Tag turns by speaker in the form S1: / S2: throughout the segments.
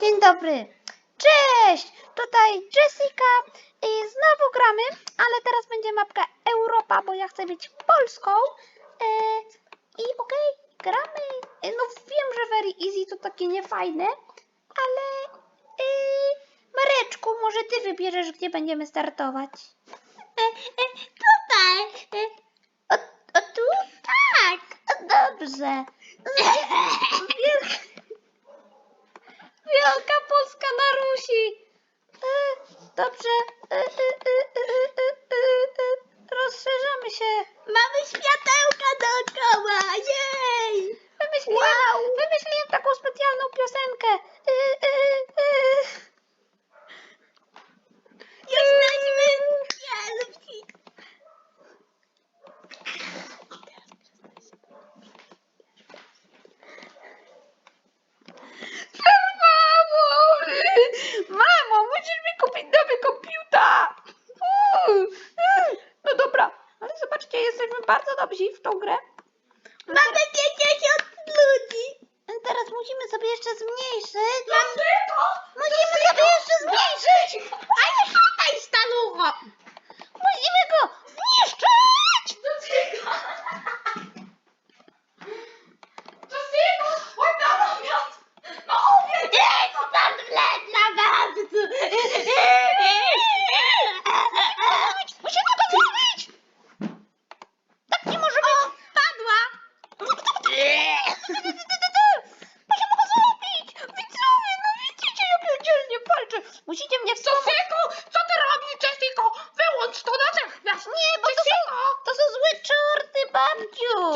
S1: Dzień dobry. Cześć! Tutaj Jessica i znowu gramy, ale teraz będzie mapka Europa, bo ja chcę być Polską. E, I okej, gramy. E, no wiem, że very easy to takie niefajne, ale e, Mareczku, może ty wybierzesz, gdzie będziemy startować. E, e, tutaj. E, o, o tu? Tak. O, dobrze. Wiel- Wielka Polska na Rusi. E, dobrze. E, e, e, e, e, e, e, rozszerzamy się. Mamy światełka dookoła. Jej! Wymyśliłem, wymyśliłem taką specjalną piosenkę. E, e, e. Jesteśmy wielki. Mamo! Mamo, musisz mi kupić nowy komputer! Uuu. No dobra, ale zobaczcie, jesteśmy bardzo dobrzy w tą grę. Mamy 50 ludzi! Teraz musimy sobie jeszcze zmniejszyć.
S2: Dlaczego?
S1: Musimy sobie jeszcze zmniejszyć! Ale szukaj, stalucho! Musimy go
S2: barbecue.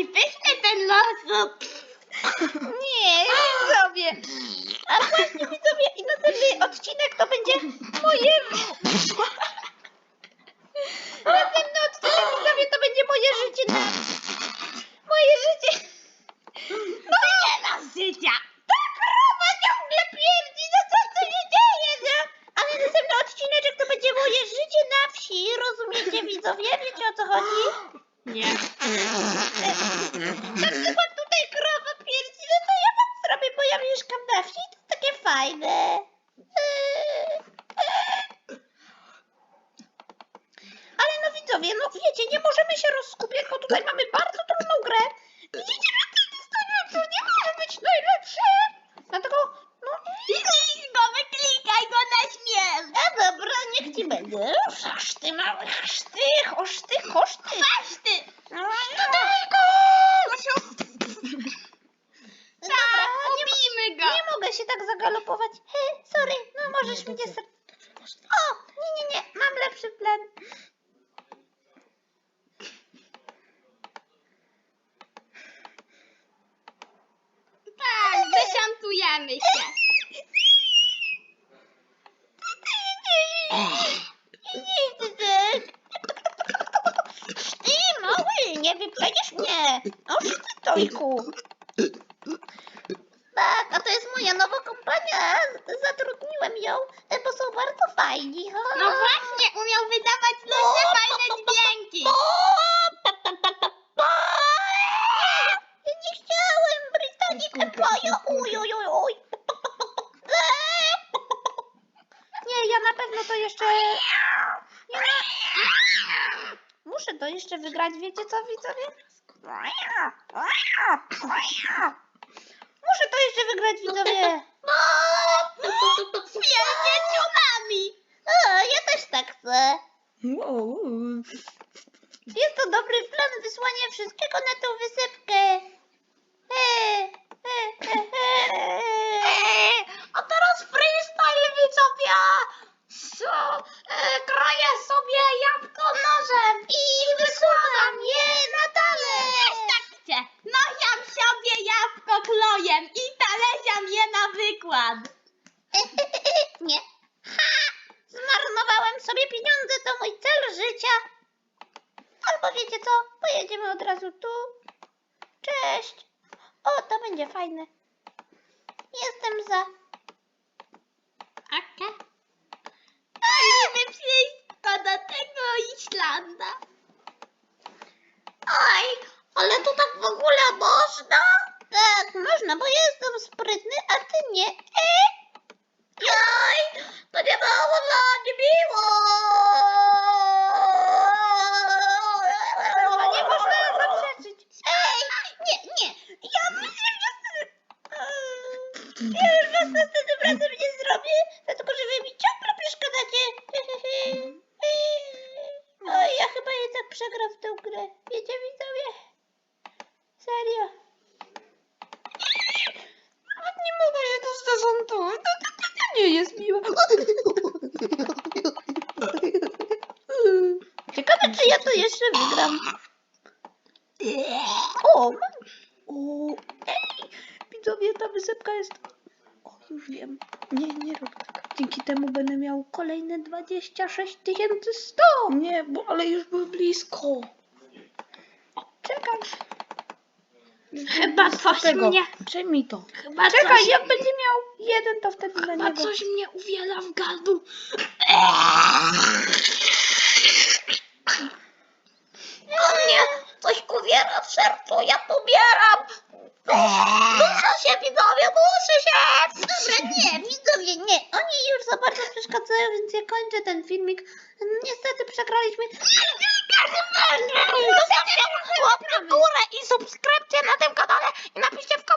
S2: Jaki pyszny ten los!
S1: Nie, widzowie. A właśnie widzowie, i następny odcinek to będzie moje... Następny odcinek widzowie to będzie moje życie na... Moje życie... No nie ma życia! Ta krowa ciągle pierdzi, no co tu się dzieje, no? Ale następny odcineczek to będzie moje życie na wsi, rozumiecie widzowie? Wiecie o co chodzi?
S2: Nie.
S1: Przykład tutaj krowa pierdzi, no to ja mam zrobię, bo ja mieszkam na wsi, to takie fajne. Ale no widzowie, no wiecie, nie możemy się rozskupiać, bo tutaj mamy bardzo trudną grę. Widzicie, że to nie może być najlepsze. Dlatego, no...
S2: Kliknij go, wyklikaj go na śmierć!
S1: A dobra, niech ci będzie. Aż ty mały, aż ty, aż ty, aż ty.
S2: Patrz ty!
S1: No, tylko.
S2: Tak, ubijmy go!
S1: Nie mogę się tak zagalopować. He, sorry, no możesz mnie ser... O, nie, nie, nie, mam lepszy plan.
S2: Tak, wysiantujemy się.
S1: Ty, mały, nie wyprzedziesz mnie. Oż ty, Tojku. Tak, a to jest moja nowa kompania. Zatrudniłem ją, bo są bardzo fajni.
S2: No właśnie, umiał wydawać różne fajne dźwięki.
S1: Jeszcze... Nie, muszę to jeszcze wygrać, wiecie co widzowie? Muszę to jeszcze wygrać widzowie. Wielkie tsunami! O, ja też tak chcę. Jest to dobry plan wysłania wszystkiego na tą wysypkę. E, e, e, e.
S2: A teraz freestyle widzowie! So, e, kroję sobie jabłko nożem
S1: I wykładam je na talerz.
S3: Tak chcę. Nosiam sobie jabłko klojem i taleziam je na wykład.
S1: Nie. Ha! Zmarnowałem sobie pieniądze, to mój cel życia. Albo wiecie co? Pojedziemy od razu tu. Cześć. O, to będzie fajne. Jestem za.
S3: Okej. Musimy wszystko do tego Islanda.
S1: Oj, ale to tak w ogóle można? Tak, można, bo jestem sprytny, a ty nie. E? Jaj, to nie było dla mnie miło. No nie można zaprzeczyć. Ej, nie, nie, ja myślę, że... Ja już was następnym razem nie zrobię, dlatego że wy mi ciągle przeszkadzacie. Oj, ja przegram w tę grę. Wiecie widzowie? Serio.
S2: Nawet nie mogę je to zdesantować. To, to, to, to nie jest miłe.
S1: Ciekawe, czy ja to jeszcze wygram. O, mam. O, ej, widzowie, ta wysypka jest... O, już wiem. Nie, nie rób tak. Dzięki temu będę miał kolejne 26 100.
S2: Nie, bo ale już był blisko.
S1: Czekaj.
S3: Chyba coś
S2: Tego.
S3: mnie...
S2: Przejmij to.
S3: Chyba
S1: Czekaj,
S3: coś,
S1: jak będzie miał jeden, to wtedy na
S3: chyba
S1: niego.
S3: coś mnie uwiela w gardle.
S1: O mnie coś uwiera w sercu, ja pobieram. Muszę się, widzowie, muszę się. Dobra, nie, widzowie, nie. Oni już za bardzo przeszkadzają, więc ja kończę ten filmik. Niestety przegraliśmy. Zostawcie łapkę w górę i subskrypcję na tym kanale i napiszcie w.